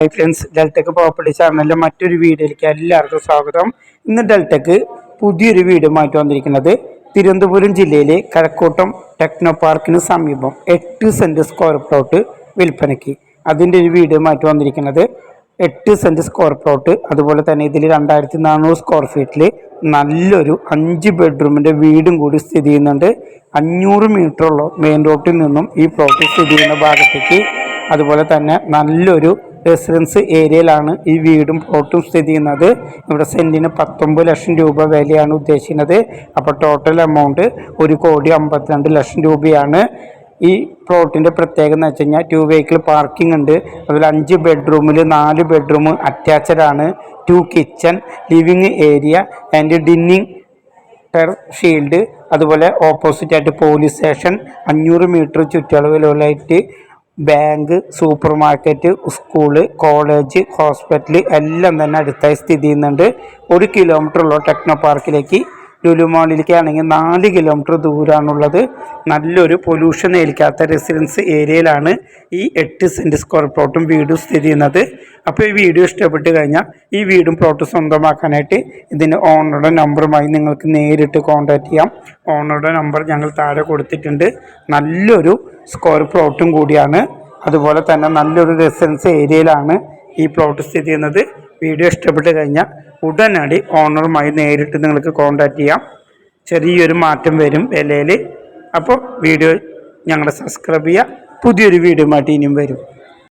Hi friends Deltech property ചാനലിലെ മറ്റൊരു വീഡിയോയിലേക്ക് എല്ലാവർക്കും സ്വാഗതം. ഇന്ന് ഡെൽറ്റക്ക് പുതിയൊരു വീഡിയോ മാറ്റി വന്നിരിക്കുന്നത് തിരുവനന്തപുരം ജില്ലയിലെ കഴക്കൂട്ടം ടെക്നോ പാർക്കിന് സമീപം എട്ട് സെന്റ് സ്ക്വയർ പ്ലോട്ട് വിൽപ്പനയ്ക്ക്. അതിന്റെ ഒരു വീഡിയോ മാറ്റി വന്നിരിക്കുന്നത് എട്ട് സെന്റ് സ്ക്വയർ പ്ലോട്ട് അതുപോലെ തന്നെ ഇതിൽ രണ്ടായിരത്തി നാനൂറ് സ്ക്വയർ ഫീറ്റിൽ നല്ലൊരു അഞ്ച് ബെഡ്റൂമിന്റെ വീടും കൂടി സ്ഥിതി ചെയ്യുന്നുണ്ട്. അഞ്ഞൂറ് മീറ്ററുള്ള മെയിൻ റോഡിൽ നിന്നും ഈ പ്ലോട്ട് സ്ഥിതി ചെയ്യുന്ന ഭാഗത്തേക്ക് അതുപോലെ തന്നെ നല്ലൊരു റെസിഡൻസ് ഏരിയയിലാണ് ഈ വീടും പ്ലോട്ടും സ്ഥിതി ചെയ്യുന്നത്. ഇവിടെ സെന്റിന് പത്തൊമ്പത് ലക്ഷം രൂപ വിലയാണ് ഉദ്ദേശിക്കുന്നത്. അപ്പോൾ ടോട്ടൽ എമൗണ്ട് ഒരു കോടി അമ്പത്തിരണ്ട് ലക്ഷം രൂപയാണ്. ഈ പ്ലോട്ടിന്റെ പ്രത്യേകത എന്ന് വെച്ച് കഴിഞ്ഞാൽ ടു വെഹിക്കിൾ പാർക്കിംഗ് ഉണ്ട്. അതിൽ അഞ്ച് ബെഡ്റൂമിൽ നാല് ബെഡ്റൂം അറ്റാച്ച്ഡ് ആണ്. Two kitchen living area and dining ടെർ ഷീൽഡ് അതുപോലെ ഓപ്പോസിറ്റ് ആയിട്ട് പോലീസ് സ്റ്റേഷൻ അഞ്ഞൂറ് meter ചുറ്റളവിലുള്ളായിട്ട് bank supermarket school college hospital എല്ലാം തന്നെ അടുത്തായി സ്ഥിതി ചെയ്യുന്നുണ്ട്. ഒരു കിലോമീറ്ററുള്ള ടെക്നോ പാർക്കിലേക്ക് ലുലുമാളിലേക്ക് ആണെങ്കിൽ നാല് കിലോമീറ്റർ ദൂരമാണുള്ളത് നല്ലൊരു പൊല്യൂഷൻ ഏൽക്കാത്ത റെസിഡൻസ് ഏരിയയിലാണ് ഈ എട്ട് സെന്റ് സ്ക്വയർ പ്ലോട്ടും വീടും സ്ഥിതി ചെയ്യുന്നത്. അപ്പോൾ ഈ വീഡിയോ ഇഷ്ടപ്പെട്ട് കഴിഞ്ഞാൽ ഈ വീടും പ്ലോട്ടും സ്വന്തമാക്കാനായിട്ട് ഇതിന്റെ ഓണറുടെ നമ്പറുമായി നിങ്ങൾക്ക് നേരിട്ട് കോൺടാക്റ്റ് ചെയ്യാം. ഓണറുടെ നമ്പർ ഞങ്ങൾ താഴെ കൊടുത്തിട്ടുണ്ട്. നല്ലൊരു സ്ക്വയർ പ്ലോട്ടും കൂടിയാണ്. അതുപോലെ തന്നെ നല്ലൊരു റെസിഡൻസ് ഏരിയയിലാണ് ഈ പ്ലോട്ട് സ്ഥിതി ചെയ്യുന്നത്. വീഡിയോ ഇഷ്ടപ്പെട്ട് കഴിഞ്ഞാൽ ഉടനടി ഓണറുമായി നേരിട്ട് നിങ്ങൾക്ക് കോൺടാക്റ്റ് ചെയ്യാം. ചെറിയൊരു മാറ്റം വരും വിലയിൽ. അപ്പോൾ വീഡിയോ ഞങ്ങളെ സബ്സ്ക്രൈബ് ചെയ്യുക. പുതിയൊരു വീഡിയോ ആയിട്ട് ഇനിയും വരും.